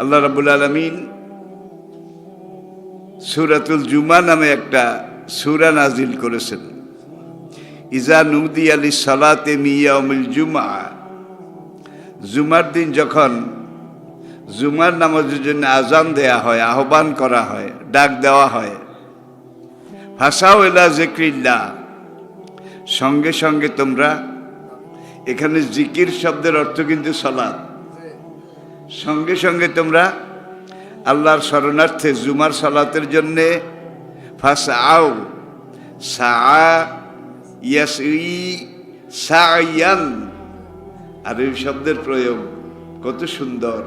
আল্লাহ রাবুল আলমিন সুরাতুল জুমা নামে একটা সুরা নাজিল করেছেন। ইজা নুদি আলী সালাতে মিয়াউমিল জুমা জুমার দিন যখন জুমার নামাজের জন্য আজান দেয়া হয়, আহ্বান করা হয়, ডাক দেওয়া হয় ভাষাও এলা জিক্রিল্লা সঙ্গে সঙ্গে তোমরা এখানে জিকির শব্দের অর্থ কিন্তু সলাদ সঙ্গে সঙ্গে তোমরা আল্লাহর শরণার্থে জুমার সালাতের জন্যে ফাঁস আও সা সায়ান আর এই শব্দের প্রয়োগ কত সুন্দর।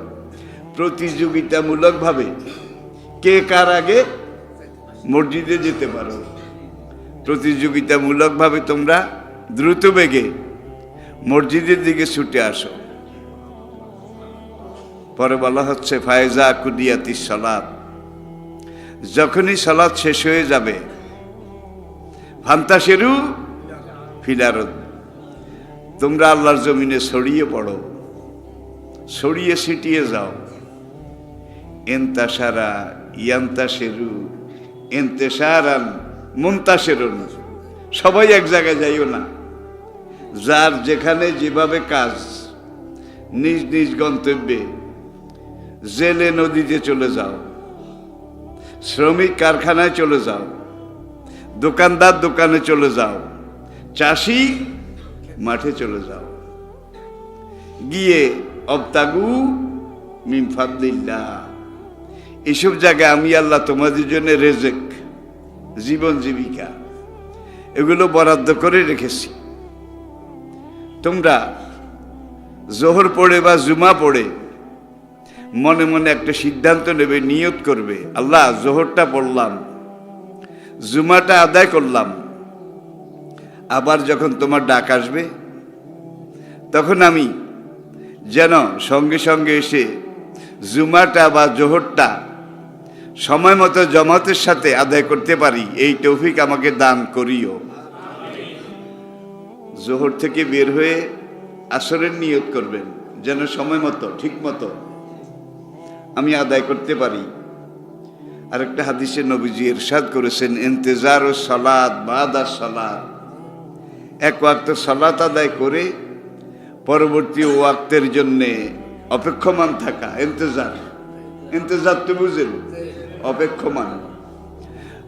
প্রতিযোগিতামূলকভাবে কে কার আগে মসজিদে যেতে পারো। প্রতিযোগিতামূলকভাবে তোমরা দ্রুত বেগে মসজিদের দিকে ছুটে আসো। পরে বলা হচ্ছে, ফায়জা কুদিয়াতি সলাদ যখনই সলাদ শেষ হয়ে যাবে ফান্তাসেরু ফিলারত তোমরা আল্লাহর জমিনে ছড়িয়ে পড়ো, ছড়িয়ে ছিটিয়ে যাও। এন্তাসারা ইয়ান্তাসেরু এন্তেসারান মুন্তাসেরুন সবাই এক জায়গায় যাইও না। যার যেখানে যেভাবে কাজ, নিজ নিজ গন্তব্যে জেলে নদীতে চলে যাও। শ্রমিক কারখানায় চলে যাও। দোকানদার দোকানে চলে যাও। চাষি মাঠে চলে যাও। গিয়ে অবতাগু মিমফাদ্দিল্লা এসব জায়গায় আমি আল্লাহ তোমাদের জন্য রেজেক, জীবন জীবিকা, এগুলো বরাদ্দ করে রেখেছি। তোমরা জোহর পড়ে বা জুমা পড়ে মনে মনে একটা সিদ্ধান্ত নেবে, নিয়ত করবে। আল্লাহ, জোহরটা পড়লাম, জুমাটা আদায় করলাম। আবার যখন তোমার ডাক আসবে, তখন আমি যেন সঙ্গে সঙ্গে এসে জুমাটা বা জোহরটা সময় মতো জমাতের সাথে আদায় করতে পারি, এই তৌফিক আমাকে দান করিও। জোহর থেকে বের হয়ে আসরের নিয়ত করবেন, যেন সময় মতো, ঠিক মতো। আমি আদায় করতে পারি। আরেকটা হাদিসে নবীজি ইরশাদ করেছেন, ইন্তেজার ও সালাদ বাদা সালাদ এক ওয়াক্ত সালাত আদায় করে পরবর্তী ওয়াক্তের জন্যে অপেক্ষমান থাকা, ইন্তজার। ইন্তজার তো বুঝেন, অপেক্ষমান।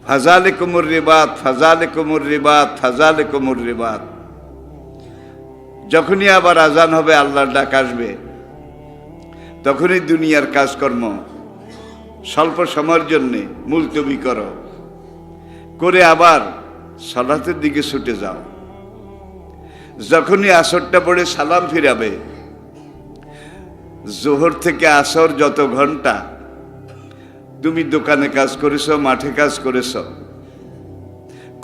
ফাজালে কুমুর রিবাত ফাজালে কুমুর রিবাত ফাজালে কুমুর রিবাত। যখনই আবার আজান হবে, আল্লাহর ডাক আসবে। তখনই দুনিয়ার কাজকর্ম স্বল্প সময়ের জন্যে মুলতবি করো। করে আবার সলাতের দিকে ছুটে যাও। যখনই আসরটা পড়ে সালাম ফিরাবে, জোহর থেকে আসর যত ঘণ্টা তুমি দোকানে কাজ করেছ, মাঠে কাজ করেছ,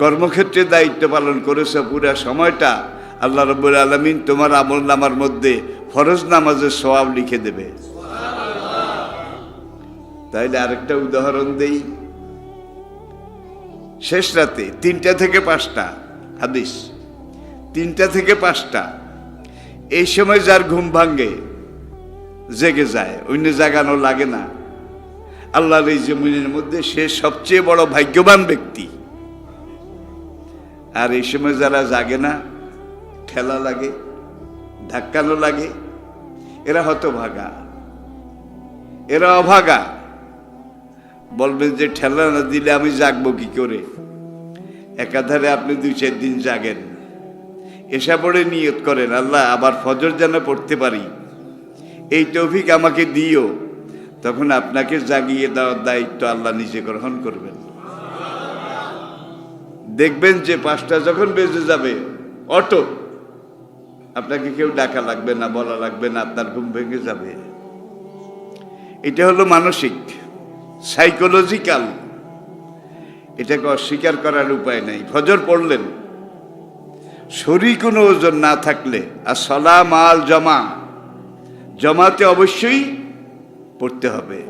কর্মক্ষেত্রে দায়িত্ব পালন করেছ, পুরা সময়টা আল্লাহ রব্বুল আলমিন তোমার আমল নামার মধ্যে ফরজ নামাজের সবাব লিখে দেবে। তাইলে আরেকটা উদাহরণ দেই। শেষ রাতে তিনটা থেকে পাঁচটা, হাদিস। তিনটা থেকে পাঁচটা, এই সময় যার ঘুম ভাঙ্গে জেগে যায়, অন্য জাগানো লাগে না। আল্লাহর এই জমিনের মধ্যে সে সবচেয়ে বড় ভাগ্যবান ব্যক্তি। আর এই সময় যারা জাগে না, ঠেলা লাগে, ধাক্কানো লাগে, এরা হতভাগা। এরা অভাগা। বলবেন যে, ঠেলা না দিলে আমি জাগবো কি করে? একাধারে আপনি দুই, চার দিন জাগেন। এসা পড়ে নিয়ত করেন, আল্লাহ, আবার ফজর যেন পড়তে পারি। এই তৌফিক আমাকে দিও। তখন আপনাকে জাগিয়ে দেওয়ার দায়িত্ব আল্লাহ নিজে গ্রহণ করবেন। দেখবেন যে, পাঁচটা যখন বেজে যাবে, অটো, আপনাকে কেউ ডাকা লাগবে না, বলা লাগবে না, আপনার ঘুম ভেঙে যাবে। এটা হলো মানসিক। সাইকোলজিক্যাল এটাকে অস্বীকার করার উপায় নাই। ফজর পড়লেন। শরীর কোনো ওজন না থাকলে, আর সলা মাল জমা। জমাতে অবশ্যই পড়তে হবে।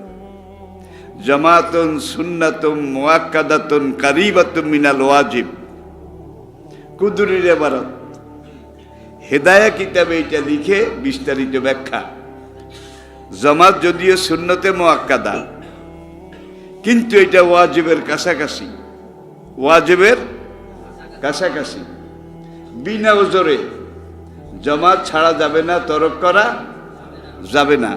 জমাতন সুন্নাতম মোয়াক্কাদাতন কারিবাতন মিনাল ওয়াজিব। কুদুরির এবারত হেদায়া কিতাবে এটা লিখে বিস্তারিত ব্যাখ্যা। জমাত যদিও সুন্নতে মোয়াক্কাদা কিন্তু এটা ওয়াজিবের কাছাকাছি। ওয়াজিবের কাছাকাছি। বিনা ওজরে জমাত ছাড়া যাবে না, তরক করা যাবে না।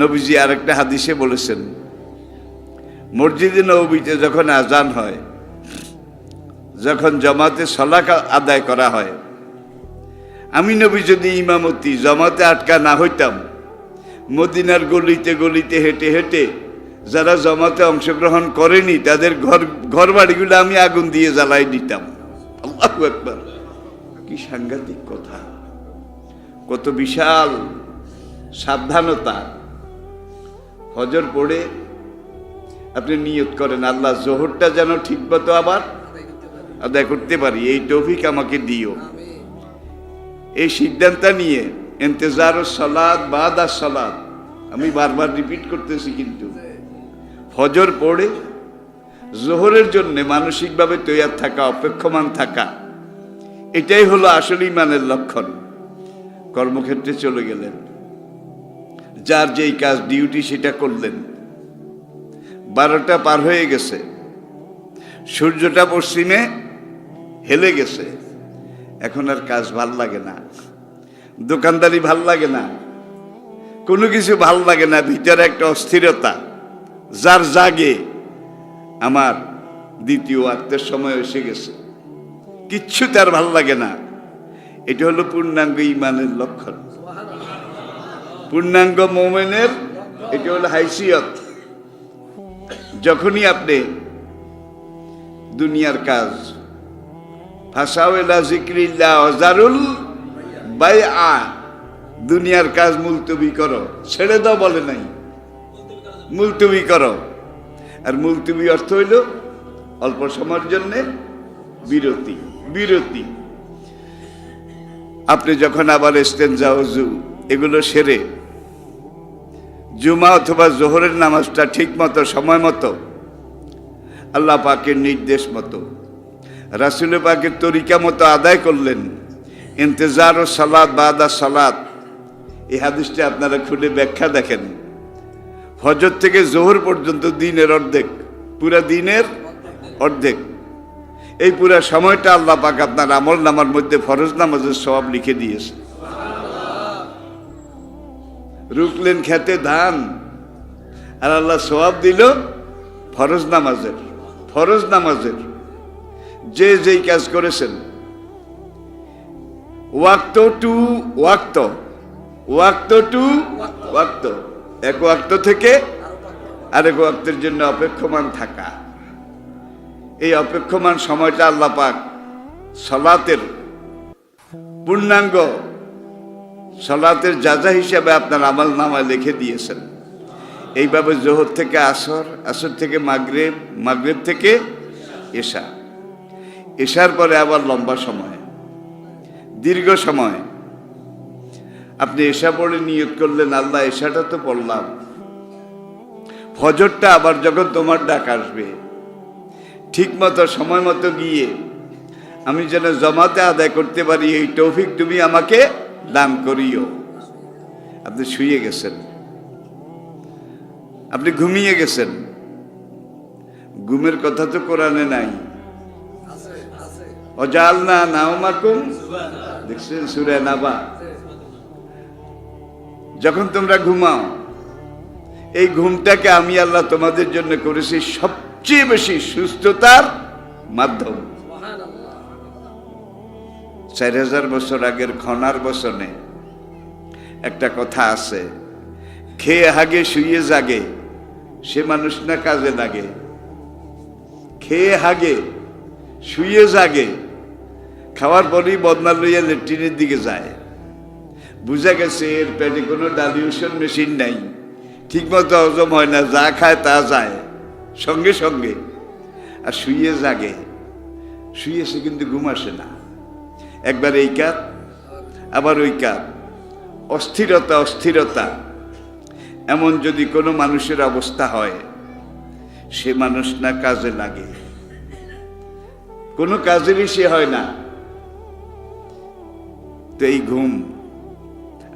নবীজি আরেকটা হাদিসে বলেছেন, মসজিদে নবীতে যখন আজান হয়, যখন জমাতে সলাকা আদায় করা হয়, আমি নবী যদি ইমামতি জমাতে আটকা না হইতাম মদিনার গলিতে গলিতে হেঁটে হেঁটে যারা জমাতে অংশগ্রহণ করেনি, তাদের ঘর ঘর বাড়িগুলো আমি আগুন দিয়ে জ্বালাই দিতাম। আল্লাহু আকবার। কি সাংঘাতিক কথা। কত বিশাল সাবধানতা। হজর পড়ে আপনি নিয়ত করেন, আল্লাহ জোহরটা যেন ঠিক মতো আবার আদায় করতে পারি, এই তৌফিক আমাকে দিও। এই সিদ্ধান্ত নিয়ে এন্তেজার সলাদ বাদ আর সলাদ আমি বারবার রিপিট করতেছি কিন্তু। ফজর পড়ে, জোহরের জন্য মানসিকভাবে তৈয়ার থাকা, অপেক্ষমান থাকা, এটাই হলো আসল ইমানের লক্ষণ। কর্মক্ষেত্রে চলে গেলেন। যার যেই কাজ ডিউটি সেটা করলেন। বারোটা পার হয়ে গেছে। সূর্যটা পশ্চিমে হেলে গেছে। এখন আর কাজ ভালো লাগে না। দোকানদারি ভালো লাগে না। কোনো কিছু ভালো লাগে না, ভিতরে একটা অস্থিরতা, যার জাগে আমার দ্বিতীয় আত্মের সময় এসে গেছে। কিচ্ছু তার ভালো লাগে না। এটা হলো পূর্ণাঙ্গ ইমানের লক্ষণ। পূর্ণাঙ্গ মোমেনের, এটা হলো হাইসিয়ত। যখনই আপনি দুনিয়ার কাজ ফাসাওয়েলা জিক্রিল্লা অজারুল বাই আ দুনিয়ার কাজ মুলতবি করো। ছেড়ে দাও বলে নাই। মুলতবি করো। আর মুলতবি অর্থ হইল অল্প সময়ের জন্য বিরতি বিরতি। আপনি যখন আবার এস্তেঞ্জা অজু এগুলো সেরে। জুমা অথবা জোহরের নামাজটা ঠিক মতো, সময় মতো। আল্লাহ পাকের নির্দেশ মতো। রাসুল পাকের তরিকা মতো আদায় করলেন। ইন্তজার ও সালাদ বাদা সালাদ এই হাদিসটা আপনারা খুলে ব্যাখ্যা দেখেন। ফজর থেকে জোহর পর্যন্ত দিনের অর্ধেক, পুরা দিনের অর্ধেক। এই পুরা সময়টা আল্লাহ পাক আপনার আমল নামার মধ্যে ফরজ নামাজের সব লিখে দিয়েছে। রুকলেন খেতে ধান, আর আল্লাহ সবাব দিল ফরজ নামাজের ফরজ নামাজের। যে যেই কাজ করেছেন ওয়াক্ত টু ওয়াক্ত। ওয়াক্ত টু ওয়াক্ত। এক ওয়াক্ত থেকে আরেক ওয়াক্তের জন্য অপেক্ষমান থাকা। এই অপেক্ষমান সময়টা আল্লাহ পাক সলাতের পূর্ণাঙ্গ সলাতের যাজা হিসাবে আপনার আমল নামায় লিখে দিয়েছেন। এইভাবে জোহর থেকে আসর আসর থেকে মাগরেব মাগরেব থেকে এশা। এশার পরে আবার লম্বা সময়। দীর্ঘ সময়। আপনি এশা পড়ে নিয়োগ করলেন, আল্লাহ এশাটা তো পড়লাম। ফজরটা আবার যখন তোমার ডাক আসবে ঠিক মতো সময় মতো গিয়ে আমি যেন জমাতে আদায় করতে পারি, এই তৌফিক তুমি আমাকে দান করিও। আপনি শুয়ে গেছেন। আপনি ঘুমিয়ে গেছেন। ঘুমের কথা তো কোরআনে নাই। অজাল না নাও মাকুম দেখছেন? সুরে নাবা। যখন তোমরা ঘুমাও, এই ঘুমটাকে আমি আল্লাহ তোমাদের জন্য করেছি সবচেয়ে বেশি সুস্থতার মাধ্যম। চার হাজার বছর আগের খনার বসনে একটা কথা আছে, খেয়ে হাগে, শুয়ে জাগে, সে মানুষ না কাজে লাগে। খেয়ে হাগে, শুয়ে জাগে খাওয়ার পরেই বদনা লইয়া লেট্রিনের দিকে যায়। বুঝা গেছে এর পেটে কোনো ডালিউশন মেশিন নাই। ঠিকমতো হজম হয় না, যা খায় তা যায়। সঙ্গে সঙ্গে, আর শুয়ে জাগে। শুয়ে সে কিন্তু ঘুম আসে না। একবার এই কাত, আবার ওই কাত। অস্থিরতা অস্থিরতা। এমন যদি কোনো মানুষের অবস্থা হয়, সে মানুষ না কাজে লাগে। কোনো কাজেরই সে হয় না। তো এই ঘুম,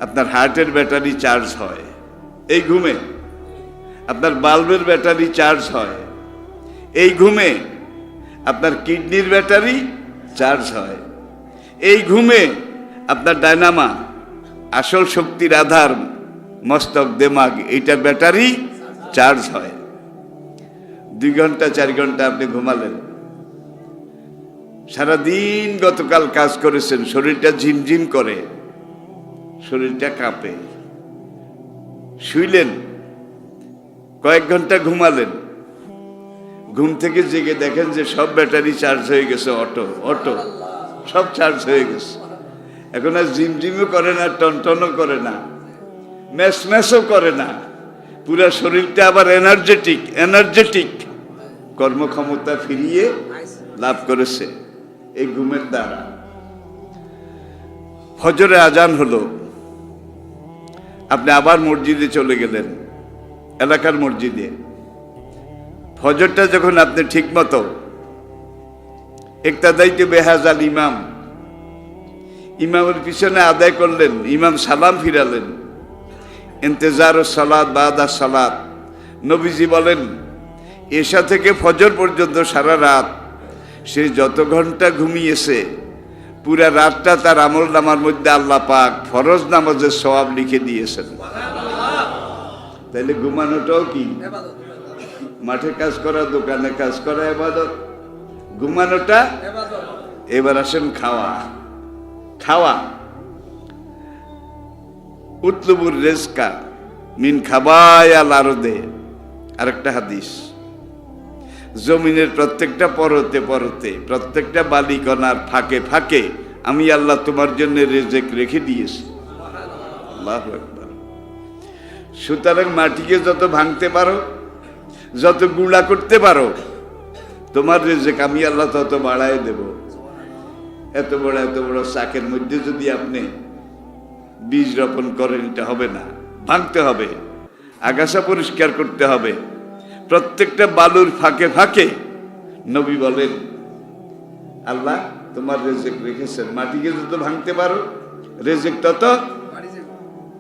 আপনার হার্টের ব্যাটারি চার্জ হয়। এই ঘুমে আপনার বাল্বের ব্যাটারি চার্জ হয়। এই ঘুমে আপনার কিডনির ব্যাটারি চার্জ হয়। এই ঘুমে আপনার ডায়নামা, আসল শক্তির আধার, মস্তক, দেমাগ, এইটার ব্যাটারি চার্জ হয়। দুই ঘণ্টা, চার ঘণ্টা আপনি ঘুমালেন। সারাদিন গতকাল কাজ করেছেন, শরীরটা ঝিমঝিম করে, শরীরটা কাঁপে। শুইলেন, কয়েক ঘণ্টা ঘুমালেন। ঘুম থেকে জেগে দেখেন যে সব ব্যাটারি চার্জ হয়ে গেছে, অটো অটো, সব চার্জ হয়ে গেছে। এখন আর ঝিমঝিমও করে না, টনটনও করে না ম্যাস ম্যাসও করে না। পুরা শরীরটা আবার এনার্জেটিক এনার্জেটিক কর্মক্ষমতা ফিরিয়ে লাভ করেছে। এই ঘুমের দ্বারা। ফজরে আজান হলো। আপনি আবার মসজিদে চলে গেলেন, এলাকার মসজিদে। ফজরটা যখন আপনি ঠিক মতো একতাদাইতে বেহাজ আল ইমাম, ইমামের পিছনে আদায় করলেন, ইমাম সালাম ফিরালেন। ইন্তেজার ও সালাদ বাদা সালাদ নবীজি বলেন, এশা থেকে ফজর পর্যন্ত সারা রাত সে যত ঘণ্টা ঘুমিয়েছে, পুরা রাতটা তার আমল নামার মধ্যে আল্লাহ পাক ফরজ নামাজের সবাব লিখে দিয়েছেন। তাইলে ঘুমানোটাও কি? মাঠে কাজ করা, দোকানে কাজ করা, এবাদত। ঘুমানোটা? এবার আসেন খাওয়া। খাওয়া। উতলুবুর রেজকা মিন খাবায় আল আরদে। আরেকটা হাদিস। জমিনের প্রত্যেকটা পরতে পরতে, প্রত্যেকটা বালিকণার ফাঁকে ফাঁকে আমি আল্লাহ তোমার জন্য রেজেক রেখে দিয়েছি। আল্লাহ সুতরাং মাটিকে যত ভাঙতে পারো, যত গুঁড়া করতে পারো, তোমার রেজেক আমি আল্লাহ তত বাড়ায় দেব। এত বড় এত বড় চাকের মধ্যে যদি আপনি বীজ রোপণ করেন, এটা হবে না। ভাঙতে হবে, আগাছা পরিষ্কার করতে হবে প্রত্যেকটা বালুর ফাঁকে ফাঁকে নবী বলেন, আল্লাহ তোমার রেজেক রেখেছেন, মাটিকে যত ভাঙতে পারো, রেজেক তত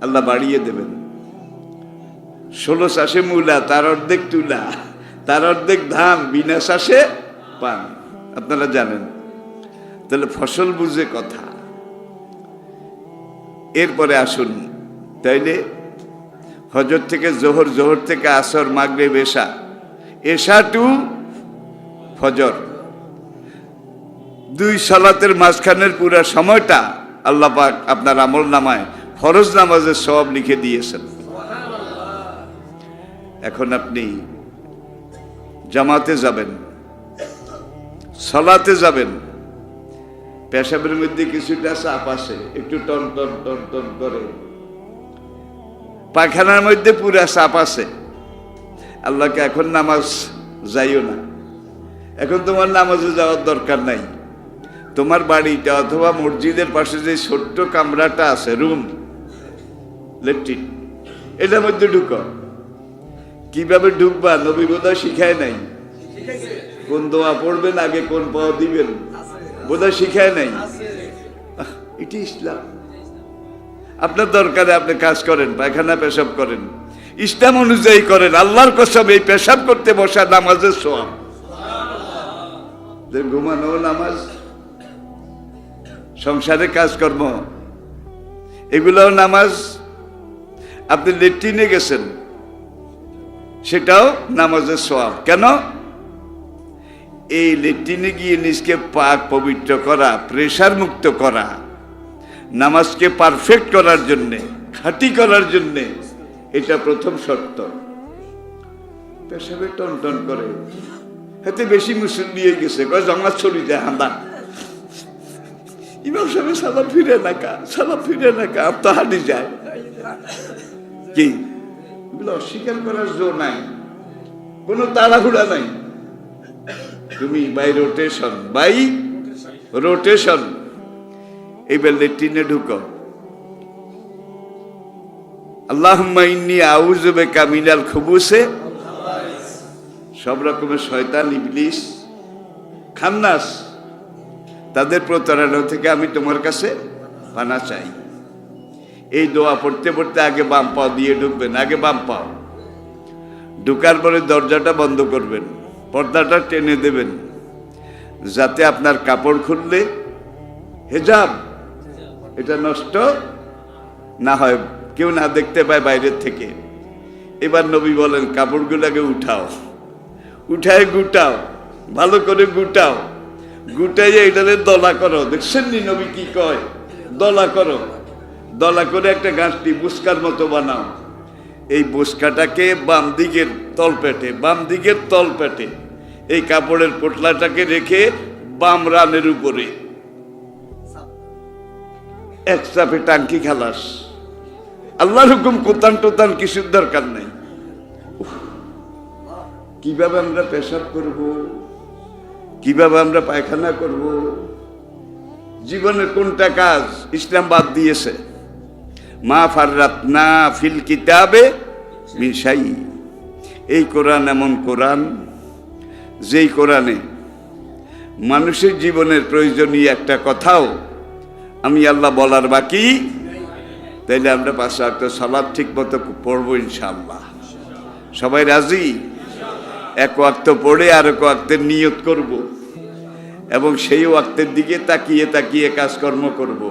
আল্লাহ বাড়িয়ে দেবেন। ষোলো চাষে মূলা, তার অর্ধেক তুলা, তার অর্ধেক ধান, বিনা চাষে পান। আপনারা জানেন। তাহলে ফসল বুঝে কথা। এরপরে আসুন, তাইলে হজর থেকে জোহর জোহর থেকে আসর মাগরে এশা। এশা টু ফজর। দুই সালাতের মাঝখানের পুরা সময়টা আল্লাহ পাক আপনার আমল নামায়, ফরজ নামাজের সব লিখে দিয়েছেন। এখন আপনি জামাতে যাবেন, সলাতে যাবেন। পেশাবের মধ্যে কিছুটা চাপ আসে একটু টন টন টন টন করে। পায়খানার মধ্যে পুরা সাপ আছে। আল্লাহকে এখন নামাজ যাইও না। এখন তোমার নামাজে যাওয়ার দরকার নাই। তোমার বাড়িটা অথবা মসজিদের পাশে যে ছোট্ট কামরাটা আছে, রুম, লেট্রিন, এটার মধ্যে ঢুকো। কীভাবে ঢুকবা নবী বোধহয় শিখায় নাই। কোন দোয়া পড়বেন, আগে কোন পাওয়া দিবেন, বোধহয় শিখায় নাই। এটি ইসলাম। আপনার দরকারে আপনি কাজ করেন, পায়খানা পেশাব করেন। ইসলাম অনুযায়ী করেন, আল্লাহর কসম, এই পেশাব করতে বসা নামাজের সোয়াব। ঘুমানো নামাজ, সংসারে কাজকর্ম এগুলোও নামাজ আপনি লেট্রিনে গেছেন, সেটাও নামাজের সোয়াব। কেন? এই লেট্রিনে গিয়ে নিজকে পাক পবিত্র করা, প্রেশার মুক্ত করা নামাজকে পারফেক্ট করার জন্যে, খাঁটি করার জন্যে, এটা প্রথম শর্ত। পেশাবে টন টন করে। হাতে বেশি মুসল্লি হয়ে গেছে, কয় জমা ছড়ি যায়, হাঁদা। ইমাম সাহেব সালাম ফিরে না কা, সালাম ফিরে না কা, আপ তো হাঁটি যায়। কি? অস্বীকার করার জো নাই। কোনো তাড়াহুড়া নাই। তুমি বাই রোটেশন বাই রোটেশন এইবার লেট্রিনে ঢুকো। আল্লাহুম্মা ইন্নি আউযু বিকা মিনাল খুবুসে। সব রকমের শয়তান, ইবলিস, খান্নাস, তাদের প্রতারণা থেকে আমি তোমার কাছে পানা চাই। এই দোয়া পড়তে পড়তে আগে বাম পাও দিয়ে ঢুকবেন, আগে বাম পাও। ঢুকার পরে দরজাটা বন্ধ করবেন, পর্দাটা টেনে দেবেন, যাতে আপনার কাপড় খুললে হেজাব এটা নষ্ট না হয় কেউ না দেখতে পায় বাইরের থেকে। এবার নবী বলেন, কাপড়গুলোকে উঠাও, উঠায় গুটাও, ভালো করে গুটাও, গুটাইয়ে এটারে দলা করো। দেখছেন নি নবী কি কয়? দলা করো, দলা করে একটা গাছটি বুসকার মতো বানাও। এই বুসকাটাকে বাম দিকের তলপেটে, বাম দিকের তলপেটে, এই কাপড়ের পোটলাটাকে রেখে বাম রানের উপরে এক চাপে টাঙ্কি খালাস। আল্লাহর হুকুম কোতান টোতান কিছুর দরকার নেই। কীভাবে আমরা পেশাব করব? কীভাবে আমরা পায়খানা করব? জীবনের কোনটা কাজ ইসলাম বাদ দিয়েছে? মা ফাররাত না ফিল কিতাবে মিশাই এই কোরআন এমন কোরআন, যেই কোরআনে মানুষের জীবনের প্রয়োজনীয় একটা কথাও আমি আল্লাহ বলার বাকি। তাইলে আমরা পাশে একটা সালাদ ঠিক মতো পড়ব ইনশাল্লাহ সবাই রাজি? এক ওয়াক্ত পড়ে আর এক ওয়াক্তের নিয়ত করব। এবং সেই ওয়াক্তের দিকে তাকিয়ে তাকিয়ে কাজকর্ম করব।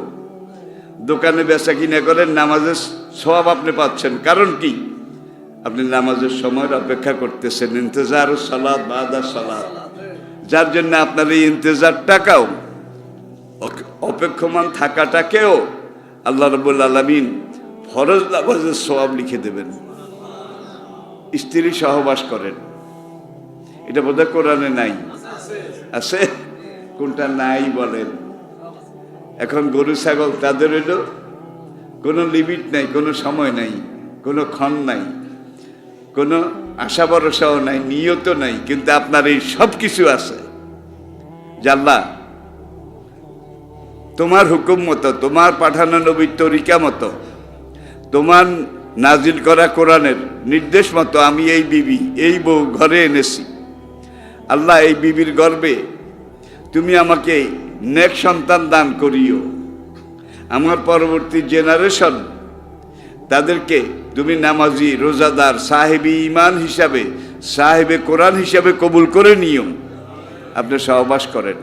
দোকানে বেচা কিনা করেন, নামাজের সব আপনি পাচ্ছেন। কারণ কি? আপনি নামাজের সময়ের অপেক্ষা করতেছেন। ইন্তজার সালাদ বাদা সালাদ যার জন্য আপনার এই ইন্তজার টাকাও অপেক্ষমান থাকাটাকেও আল্লাহ রবুল আলমিন ফরজ নামাজের সবাব লিখে দেবেন। স্ত্রী সহবাস করেন। এটা বোধহয় কোরআনে নাই। আছে? কোনটা নাই বলেন। এখন গরু, ছাগল তাদের হইল? কোনো লিমিট নাই, কোনো সময় নাই, কোনো ক্ষণ নাই, কোনো আশা ভরসাও নাই নিয়ত নাই, কিন্তু আপনার এই সব কিছু আছে জাল্লা তোমার হুকুম মতো, তোমার পাঠানো নবীর তরিকা মতো, তোমার নাজিল করা কোরআনের নির্দেশ মতো আমি এই বিবি, এই বউ ঘরে এনেছি। আল্লাহ এই বিবির গর্বে তুমি আমাকে নেক সন্তান দান করিও। আমার পরবর্তী জেনারেশন, তাদেরকে তুমি নামাজি, রোজাদার, সাহেবি ইমান হিসাবে, সাহেবে কোরআন হিসাবে কবুল করে নিও। আপনি সহবাস করেন।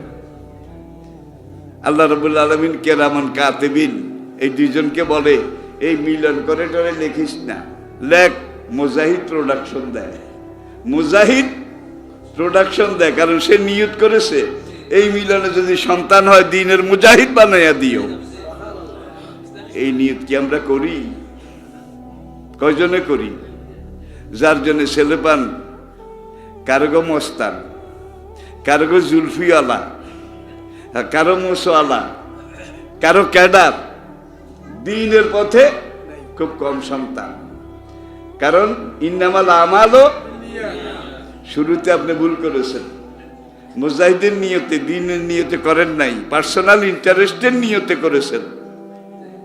আল্লাহ রবুল আলমিন কেরামন কাতেবিন। এই দুইজনকে বলে, এই মিলন করে টরে লেখিস না। লেখ মুজাহিদ প্রোডাকশন দেয়। মুজাহিদ প্রোডাকশন দেয়, কারণ সে নিয়ত করেছে, এই মিলনে যদি সন্তান হয়, দিনের মুজাহিদ বানাইয়া দিও। এই নিয়ত কি আমরা করি? কয়জনে করি? যার জন্য ছেলে পান, কারগো মস্তান, কারগো জুলফিওয়ালা কারও মুসওয়ালা, কারও ক্যাডার, দিনের পথে খুব কম সন্তান। কারণ ইন্নামাল আমালও শুরুতে আপনি ভুল করেছেন। মুজাহিদের নিয়তে, দিনের নিয়তে করেন নাই, পার্সোনাল ইন্টারেস্টের নিয়তে করেছেন।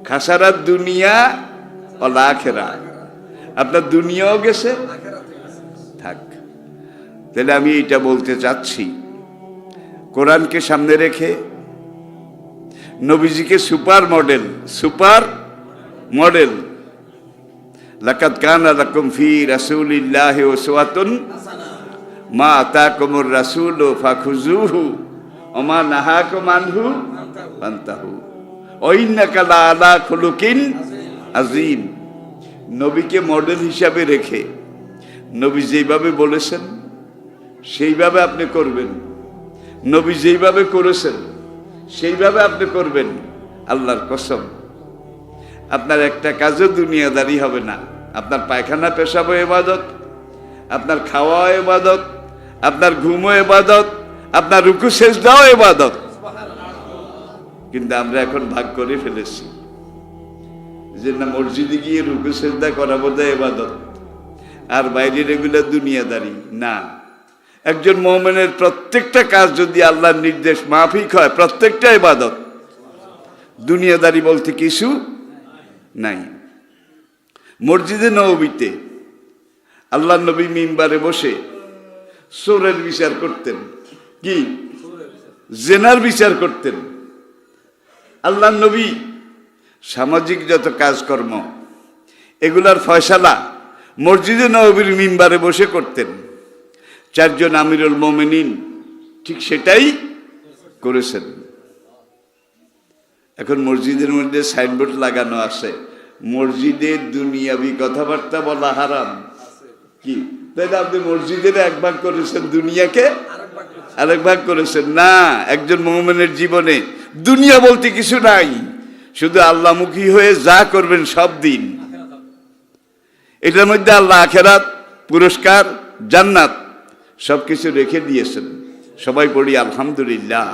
খাসারাত দুনিয়া অলাখেরা আপনার দুনিয়াও গেছে? থাক। তাহলে আমি এটা বলতে চাচ্ছি। কোরআনকে সামনে রেখে নবীজিকে সুপার মডেল সুপার মডেল। লাকাত কান লাকুম ফি রাসূলিল্লাহ ওয়াসওয়াতুন মা আতাকুমুর রাসূল ফাখুজুহু ওমা নাহাকুম আনহু ফান্তাহু। ওয়াইন্নাকা লা আলা খুলুকিন আযীম। নবীকে মডেল হিসাবে রেখে নবী যেইভাবে বলেছেন, সেইভাবে আপনি করবেন। নবী যেইভাবে করেছেন, সেইভাবে আপনি করবেন। আল্লাহর কসম। আপনার একটা কাজও দুনিয়াদারি হবে না। আপনার পায়খানা, পেশাবও এবাদত। আপনার খাওয়াও এবাদত। আপনার ঘুমও এবাদত। আপনার রুকু শেষদাও এবাদত। কিন্তু আমরা এখন ভাগ করে ফেলেছি। যে না মসজিদে গিয়ে রুকু, সেজদা করা বোধহয় এবাদত। আর বাইরের এগুলো দুনিয়াদারি। না। একজন মোমেনের প্রত্যেকটা কাজ যদি আল্লাহর নির্দেশ মাফিক হয়, প্রত্যেকটা ইবাদত, দুনিয়াদারি বলতে কিছু নাই। মসজিদে নবীতে আল্লাহ নবী মিম্বারে বসে সোরের বিচার করতেন। কি? জেনার বিচার করতেন। আল্লাহ নবী সামাজিক যত কাজকর্ম, এগুলার ফয়সালা মসজিদে নবীর মিম্বারে বসে করতেন। চারজন আমিরুল মোমেনিন ঠিক সেটাই করেছেন। এখন মসজিদের মধ্যে সাইনবোর্ড লাগানো আছে, মসজিদে দুনিয়াবি কথাবার্তা বলা হারাম। কি? তাই না আপনি মসজিদের এক ভাগ করেছেন দুনিয়াকে, আরেক ভাগ করেছেন। না, একজন মোহামেনের জীবনে দুনিয়া বলতে কিছু নাই, শুধু আল্লাহমুখী হয়ে যা করবেন সব দিন। এটার মধ্যে আল্লাহ আখেরাত পুরস্কার, জান্নাত। সব কিছু রেখে দিয়েছেন। সবাই বলি আলহামদুলিল্লাহ।